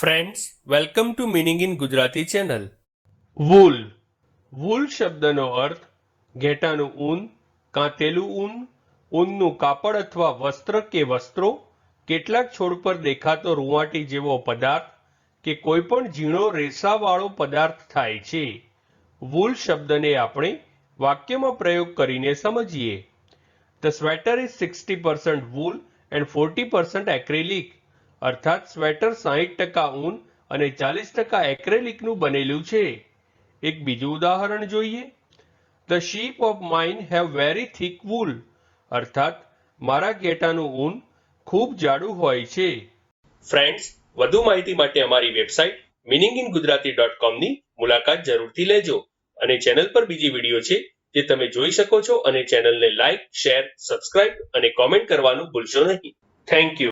Friends welcome to meaning in Gujarati channel wool wool શબ્દનો અર્થ ઘેટાનું ઊન, કાંતેલું ઊન, ઊનનું કાપડ અથવા વસ્ત્ર કે વસ્ત્રો, કેટલાક છોડ પર દેખાતો રૂવાટી જેવો પદાર્થ કે કોઈ પણ ઝીણો રેસાવાળો પદાર્થ થાય છે. વૂલ શબ્દને આપણે વાક્યમાં પ્રયોગ કરીને સમજીએ. The sweater is sixty percent wool and forty percent acrylic અર્થાત સ્વેટર સાહીઠ ટકા ઊન અને ચાલીસ ટકા એક્રેલિકનું બનેલું છે. એક બીજું ઉદાહરણ જોઈએ. The sheep of mine have very thick wool અર્થાત મારા ઘેટાનું ઊન ખૂબ જાડું હોય છે. ફ્રેન્ડ્સ વધુ માહિતી માટે અમારી website meaning in Gujarati dot કોમની મુલાકાત જરૂરથી લેજો અને ચેનલ પર બીજી વીડિયો છે જે તમે જોઈ શકો છો અને ચેનલને લાઇક શેર સબસ્ક્રાઇબ અને કોમેન્ટ કરવાનું ભૂલશો નહીં. Thank you